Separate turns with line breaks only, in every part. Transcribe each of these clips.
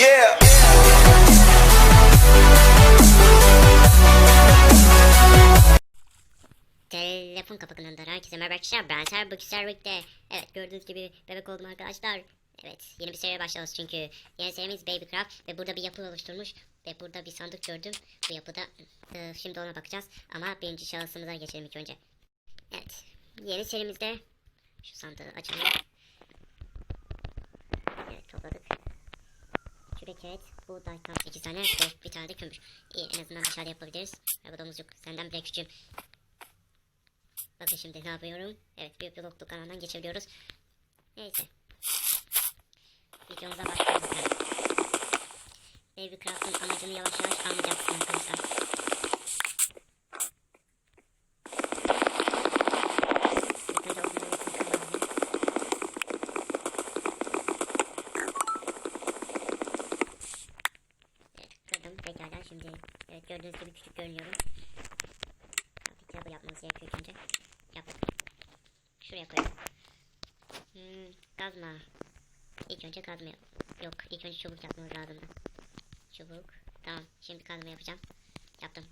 Yeah.
Telefon kapaklarından herkese merhaba arkadaşlar. Ben Bakış Servik'te. Evet gördüğünüz gibi bebek oldum arkadaşlar. Evet yeni bir seriye başlıyoruz çünkü yeni serimiz Babycraft ve burada bir yapı oluşturmuş ve burada bir sandık gördüm. Bu yapıda e, şimdi ona bakacağız ama birinci şahısımıza geçelim ilk önce. Evet yeni serimizde şu sandığı açalım. Evet topladık. Kürek evet. Bu da tam 8 tane ve bir tane de kömür. İyi en azından aşağıda yapabiliriz. Bu domuzcuk senden bile küçüğüm. Bakın şimdi ne yapıyorum? Evet büyük bir blok kanalından geçebiliyoruz. Neyse. Videomuza başlayalım. Babycraft'ın amacını yavaş yavaş anlayacaksın arkadaşlar. İlk önce odunları kırkalım. Evet kırdım tekrardan şimdi. Evet gördüğünüz gibi küçük görünüyorum. Grafik table yapmamız gerekiyor ilk önce. Yaptık. Şuraya koyalım. Hmm, kazma. İlk önce kazma yap. Yok ilk önce çubuk yapmamız lazımdı. Çubuk. Tamam şimdi kazma yapacağım. Yaptım.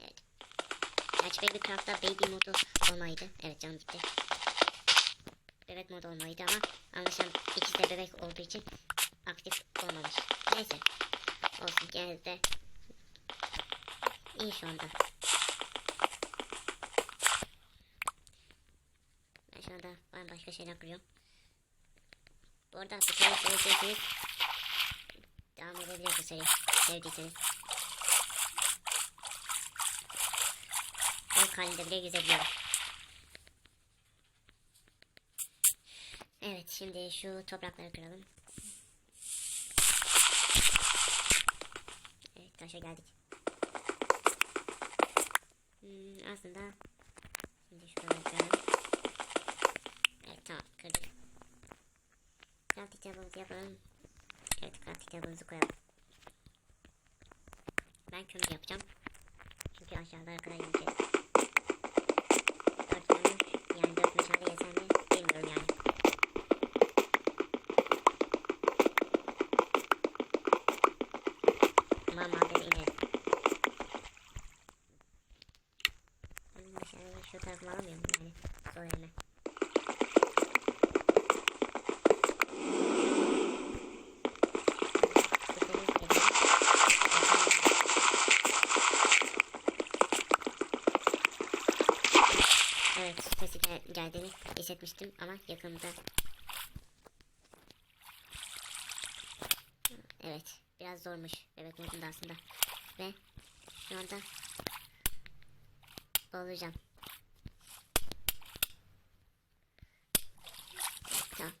Evet. Gerçi Babycraft'ta baby modu olmalıydı. Evet canım gitti. Bebek modu olmalıydı ama anlaşılan ikisi de bebek olduğu için aktif olmamış. Neyse. Olsun gene de iyi şu anda. Ben şu anda şeyler kuruyorum. Bu arada seri sevdiyseniz devam edebiliriz bu seri. Sevdiyseniz. İlk halinde bile yüzebiliyorum. Evet şimdi şu toprakları kıralım. Evet taşa geldik. Hmm, aslında şimdi şuraları kıralım. Tamam kırdık. Crafting table'ımızı yapalım. Evet crafting table'ımızı koyalım. Ben kömür yapacağım. Çünkü aşağılara kadar ineceğiz. Dört kömür yani dört meşale yesem mi bilmiyorum yani. Ama madene inelim. Meşaleyi şu tarafa alamıyorum yani. Sol elime. Geldiğini hissetmiştim ama yakında. Evet, biraz zormuş bebek modunda aslında. Ve şu anda boğulacağım. Tamam.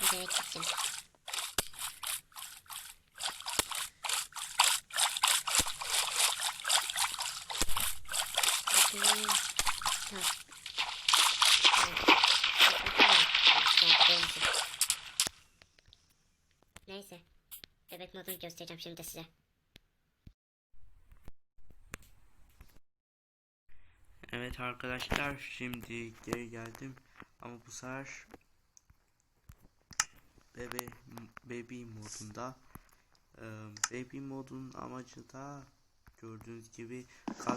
Güzel çıkacağım. Bakayım. Tamam. Evet. Neyse. Bebek modunu göstereceğim şimdi size.
Evet arkadaşlar şimdi geri geldim ama bu sefer bebe baby modunda Ee, baby modun amacı da gördüğünüz gibi ee,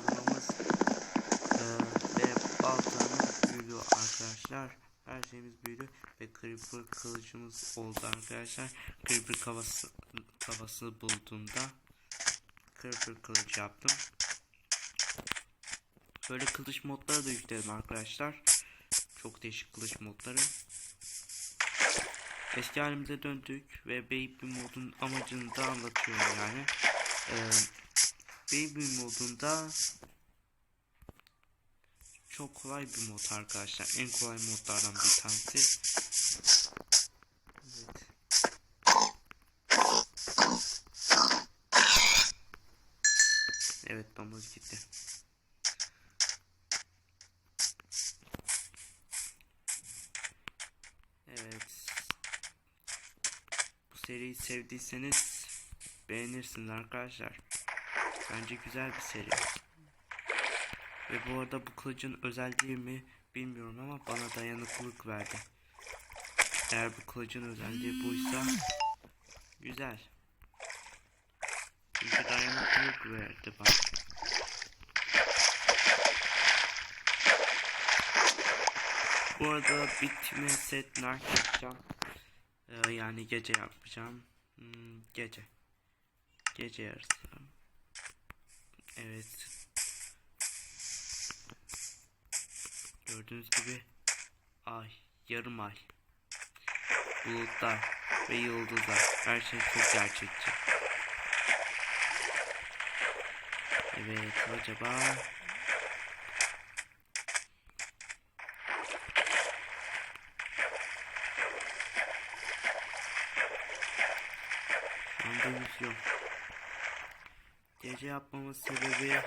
ve baltamız büyülü arkadaşlar her şeyimiz büyülü ve creeper kılıcımız oldu arkadaşlar creeper kafası kafası bulduğumda creeper kılıç yaptım Böyle kılıç modları da yükledim arkadaşlar. Çok değişik kılıç modları. Eski halimize döndük ve Baby modun amacını da anlatıyorum yani. Ee, Baby modunda çok kolay bir mod arkadaşlar. En kolay modlardan bir tanesi. Evet. Evet domuz gitti. Evet. Bu seriyi sevdiyseniz beğenirsiniz arkadaşlar. Bence güzel bir seri. Ve bu arada bu kılıcın özelliği mi bilmiyorum ama bana dayanıklılık verdi. Eğer bu kılıcın özelliği buysa güzel. Çünkü dayanıklılık verdi bana. Bu arada bitme set nark yapacağım. Ee, yani gece yapacağım. Hmm, gece. Gece yarısı. Evet. Gördüğünüz gibi ay, yarım ay. Bulutlar ve yıldızlar. Her şey çok gerçekçi. Evet acaba Şu anda yüz yok. Gece yapmamın sebebi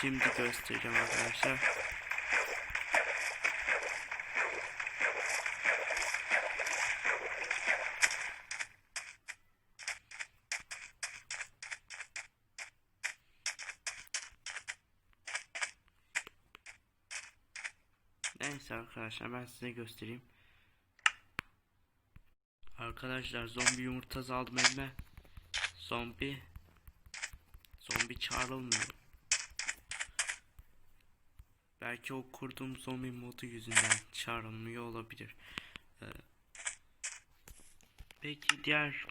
şimdi göstereceğim arkadaşlar. Neyse arkadaşlar ben size göstereyim. Arkadaşlar zombi yumurtası aldım elime. Zombi Zombi çağrılmıyor. Belki o kurduğum zombi modu yüzünden çağrılmıyor olabilir. Ee, peki diğer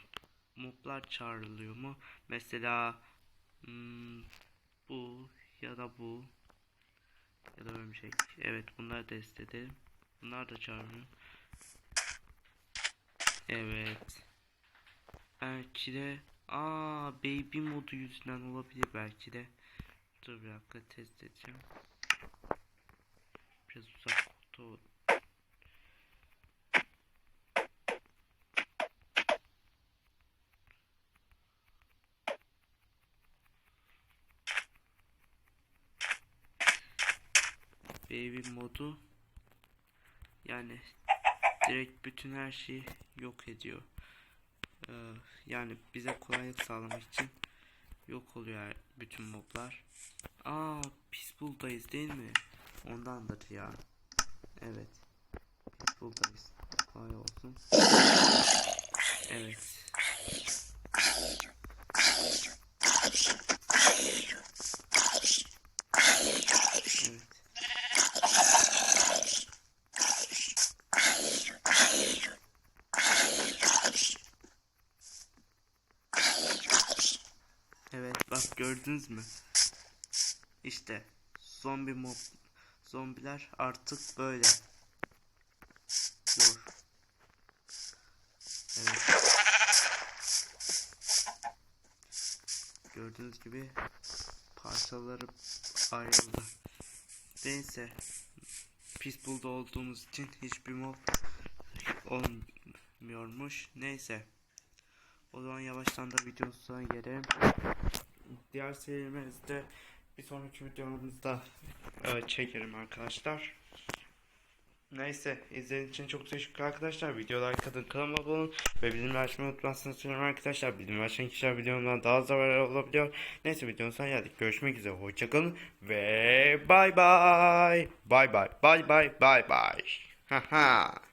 moblar çağrılıyor mu? Mesela hmm, bu ya da bu ya da örümcek. Evet bunlar da istedi. Bunlar da çağırıyor. Evet. Belki de aa baby modu yüzünden olabilir belki de. Dur bir dakika test edeceğim. Biraz uzak kutu. Baby modu yani direkt bütün her şeyi yok ediyor. Ee, yani bize kolaylık sağlamak için yok oluyor bütün moblar. Aa Peaceful'dayız değil mi? Ondandır ya. Evet. Peaceful'dayız. Kolay olsun. Evet. Evet bak gördünüz mü? İşte zombi mob zombiler artık böyle. Zor. Evet. Gördüğünüz gibi parçaları ayrıldı. Neyse. Peaceful'da olduğumuz için hiçbir mob olmuyormuş. Neyse. O zaman yavaştan da videonun sonuna gelelim. Diğer serimizde bir sonraki videomuzda e, çekerim arkadaşlar. Neyse izlediğiniz için çok teşekkür arkadaşlar. Video like atın kanalıma abone olun ve bildirim açmayı unutmazsanız söylüyorum arkadaşlar. Bildirim açan kişiler videomdan daha zarar olabiliyor. Neyse videonun sonuna geldik. Görüşmek üzere. Hoşçakalın ve bay bay. Bay bay. Bay bay. Bay bay. Haha.